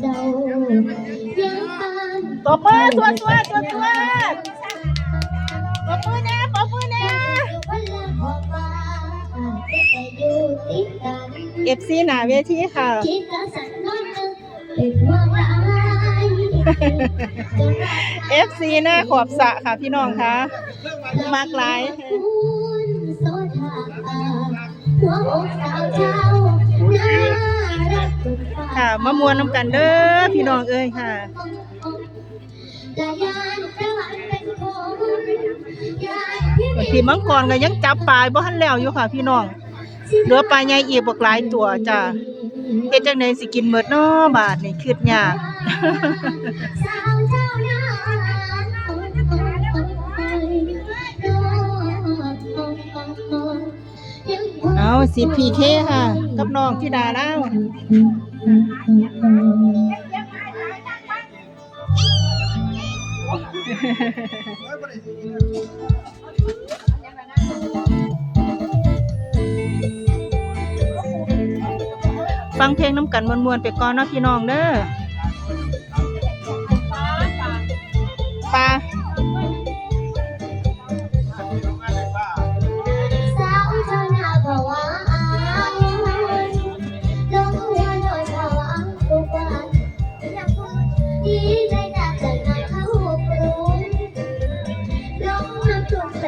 เจ้ายังตามตบมือตัวตัวตัวตัวบมือนะบมือนะเอฟซีหนาเวทีค่ะเอฟซีหน้าขอบสะค่ะพี่น้องคะมากลายหัวอกสาวเจ้า ค่ะมะม่วงน้ำกันเด้อพี่น้องเอ้ยค่ะบางทีมังกรก็ยังจับปลายบ่ทันแล้วอยู่ค่ะ พี่น้องเหลือปลาใหญ่อีกบักหลายตัวจ้ะเฮ็ดจังได๋สิกินหมดน้อบาทนี่คิดยากเอาสิพีเคค่ะ กับน้องพี่ดาแล้ว ฟังเพลงน้ำกันมวนๆไปก่อนนะพี่น้องเด้อ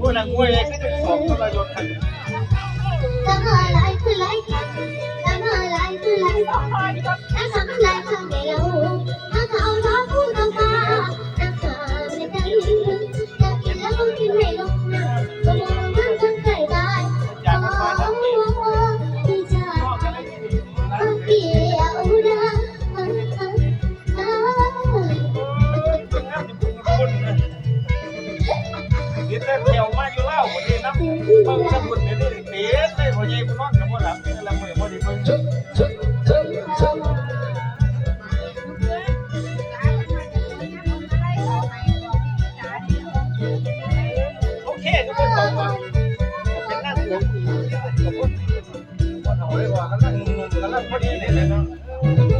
พวกนักมวยเล็กสองก็เลยโดนทัน 我操เลยคิดว่าเขาเ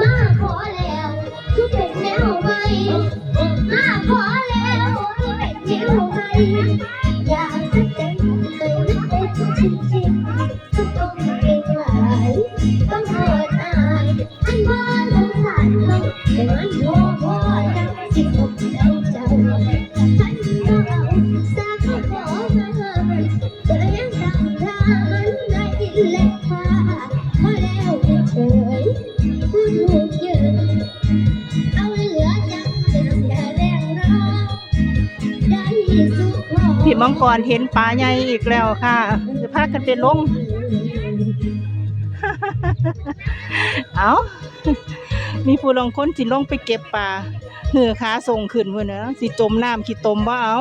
มาขอแล้วคือเแนวใหม ก่อนเห็นป่าใหญ่อีกแล้วค่ะจะพากันไปลง เอามีผู้ลงค้นสิลงไปเก็บป่าเหนือขาส่งขึ้นเมื่อนะสิจมน้ำขีดตมว่าเอ้า